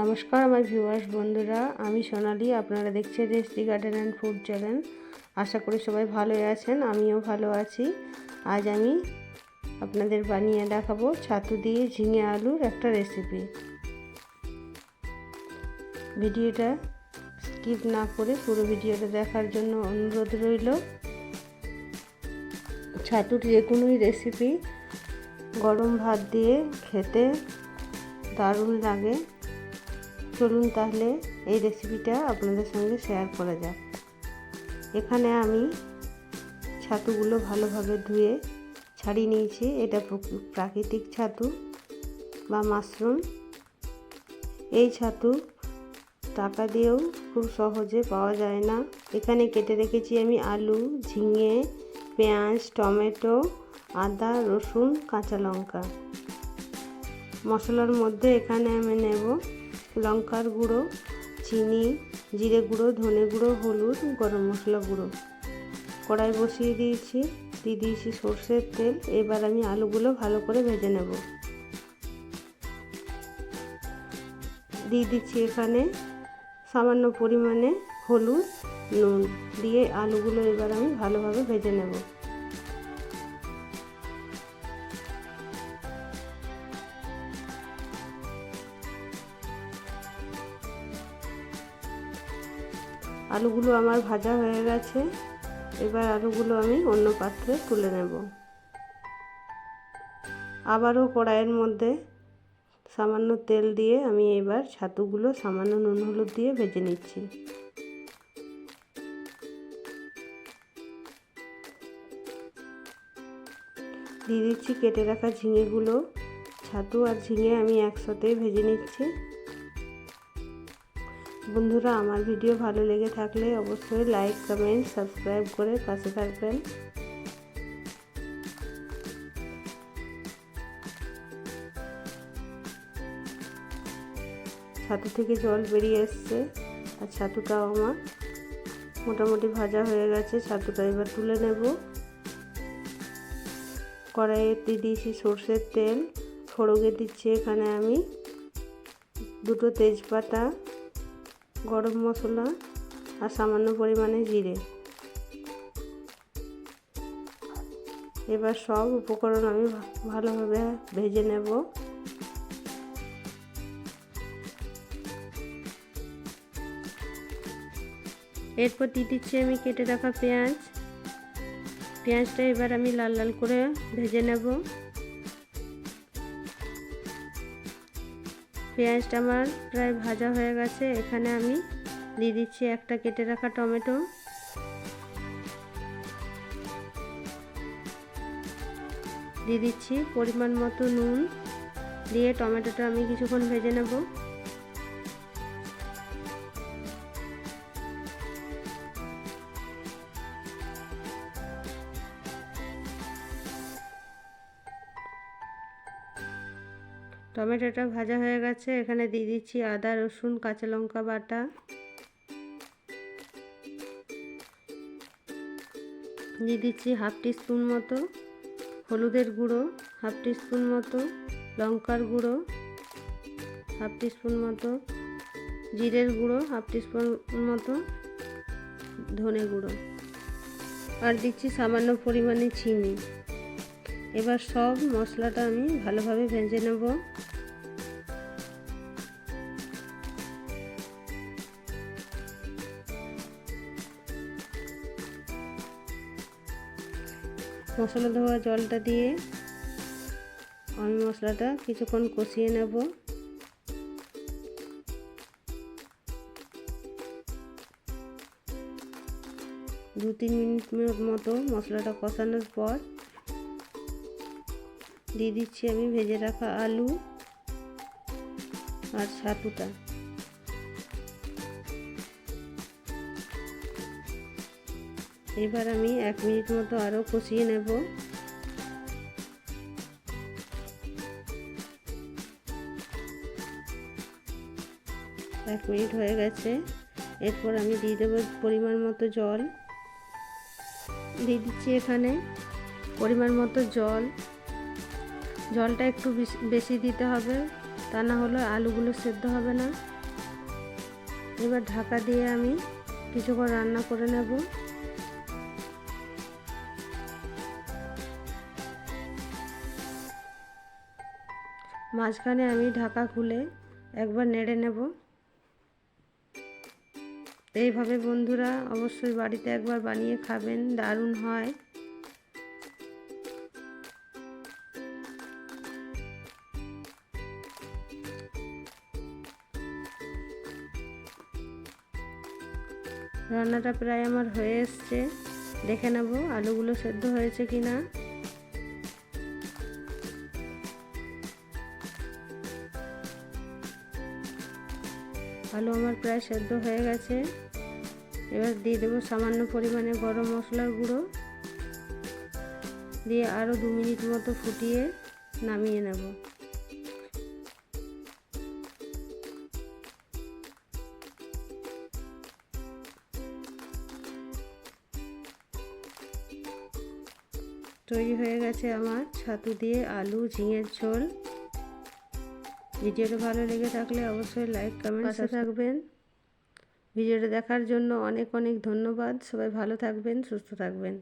নমস্কার আমার ভিউয়ার্স বন্ধুরা। আমি সোনালি, আপনারা দেখছেন রেসি গার্ডেন অ্যান্ড ফুড চ্যানেল আশা করি সবাই ভালোই আছেন, আমিও ভালো আছি। আজ আমি আপনাদের বানিয়ে দেখাবো ছাতু দিয়ে ঝিঙে আলুর একটা রেসিপি ভিডিওটা স্কিপ না করে পুরো ভিডিওটা দেখার জন্য অনুরোধ রইল। ছাতুর যে কোনোই রেসিপি গরম ভাত দিয়ে খেতে দারুণ লাগে। চলুন তাহলে এই রেসিপিটা আপনাদের সঙ্গে শেয়ার করা যাক। এখানে আমি ছাতুগুলো ভালোভাবে ধুয়ে ছাড়িয়ে নিয়েছি। এটা প্রাকৃতিক ছাতু বা মাশরুম। এই ছাতু টাকা দিয়েও খুব সহজে পাওয়া যায় না। এখানে কেটে রেখেছি আমি আলু, ঝিঙে, পেঁয়াজ, টমেটো, আদা, রসুন, কাঁচা লঙ্কা। মশলার মধ্যে এখানে আমি নেব লঙ্কার গুঁড়ো, চিনি, জিরে গুঁড়ো, ধনে গুঁড়ো, হলুদ, গরম মশলা গুঁড়ো। কড়াই বসিয়ে দিয়েছি, দিয়ে দিয়েছি সর্ষের তেল। এবার আমি আলুগুলো ভালো করে ভেজে নেব। দিয়ে দিচ্ছি এখানে সামান্য পরিমাণে হলুদ, নুন। দিয়ে আলুগুলো এবার আমি ভালোভাবে ভেজে নেব। আলুগুলো আমার ভাজা হয়ে গেছে। এবার আলুগুলো আমি অন্য পাত্রে তুলে নেব। আবারও কড়াইয়ের মধ্যে সামান্য তেল দিয়ে আমি এবার ছাতুগুলো, সামান্য নুন হলুদ দিয়ে ভেজে নিচ্ছি। দিয়ে দিচ্ছি কেটে রাখা ঝিঙেগুলো। ছাতু আর ঝিঙে আমি একসাথেই ভেজে নিচ্ছি। বন্ধুরা, আমার ভিডিও ভালো লেগে থাকলে অবশ্যই লাইক কমেন্ট সাবস্ক্রাইব করে পাশে থাকবেন। ছাতু থেকে জল বেরিয়ে এসছে আর ছাতুটাও আমার মোটামুটি ভাজা হয়ে গেছে, ছাতুটা এবার তুলে নেব। কড়াইয়ে দিয়েছি সর্ষের তেল ফোড়কে দিচ্ছি এখানে আমি। দুটো তেজপাতা গরম মশলা আর সামান্য পরিমাণে জিরে। এবার সব উপকরণ আমি ভালোভাবে ভেজে নেব। এরপর দিয়ে দিচ্ছি আমি কেটে রাখা পেঁয়াজ। পেঁয়াজটা এবার আমি লাল লাল করে ভেজে নেব। পেঁয়াজটা আমার প্রায় ভাজা হয়ে গেছে। এখানে আমি দিয়ে দিচ্ছি একটা কেটে রাখা টমেটো। দিয়ে দিচ্ছি পরিমাণ মতো নুন। দিয়ে টমেটোটা আমি কিছুক্ষণ ভেজে নেব। টমেটোটা ভাজা হয়ে গেছে। এখানে দিয়ে দিচ্ছি আদা, রসুন, কাঁচা লঙ্কা বাটা। দিয়ে দিচ্ছি হাফ টিস্পুন মতো হলুদের গুঁড়ো, হাফ টিস্পুন মতো লঙ্কার গুঁড়ো, হাফ টিস্পুন মতো জিরের গুঁড়ো, হাফ টিস্পুন মতো ধনে গুঁড়ো। আর দিচ্ছি সামান্য পরিমাণে চিনি। এবার সব মশলাটা আমি ভালোভাবে ভেজে নেব। মশলা ধোয়া জলটা দিয়ে আমি মশলাটা কিছুক্ষণ কষিয়ে নেব। দু তিন মিনিট মতো মশলাটা কষানোর পর দিয়ে দিচ্ছি আমি ভেজে রাখা আলু আর ছাতুটা এবার আমি এক মিনিট মতো আরও কষিয়ে নেব। এক মিনিট হয়ে গেছে। এরপর আমি দিয়ে দেবো পরিমাণ মতো জল। দিয়ে দিচ্ছি এখানে পরিমাণ মতো জল। জলটা একটু বেশি দিতে হবে, তা না হলে আলুগুলো সেদ্ধ হবে না। এবার ঢাকা দিয়ে আমি কিছুক্ষণ রান্না করে নেব। মাঝখানে আমি ঢাকা খুলে একবার নেড়ে নেব। এইভাবে বন্ধুরা অবশ্যই বাড়িতে একবার বানিয়ে খাবেন, দারুণ হয়। রান্নাটা প্রায় আমার হয়ে এসছে। দেখে নেব আলুগুলো সেদ্ধ হয়েছে কি না। আলু আমার প্রায় সেদ্ধ হয়ে গেছে। এবার দিয়ে দেবো সামান্য পরিমাণে গরম মশলার গুঁড়ো। দিয়ে আরও দু মিনিট মতো ফুটিয়ে নামিয়ে নেব। তৈরি হয়ে গেছে আমার ছাতু দিয়ে আলু ঝিঙের ঝোল। ভিডিওটা ভালো লেগে থাকলে অবশ্যই লাইক কমেন্ট পাশে থাকবেন ভিডিওটা দেখার জন্য অনেক অনেক ধন্যবাদ। সবাই ভালো থাকবেন সুস্থ থাকবেন।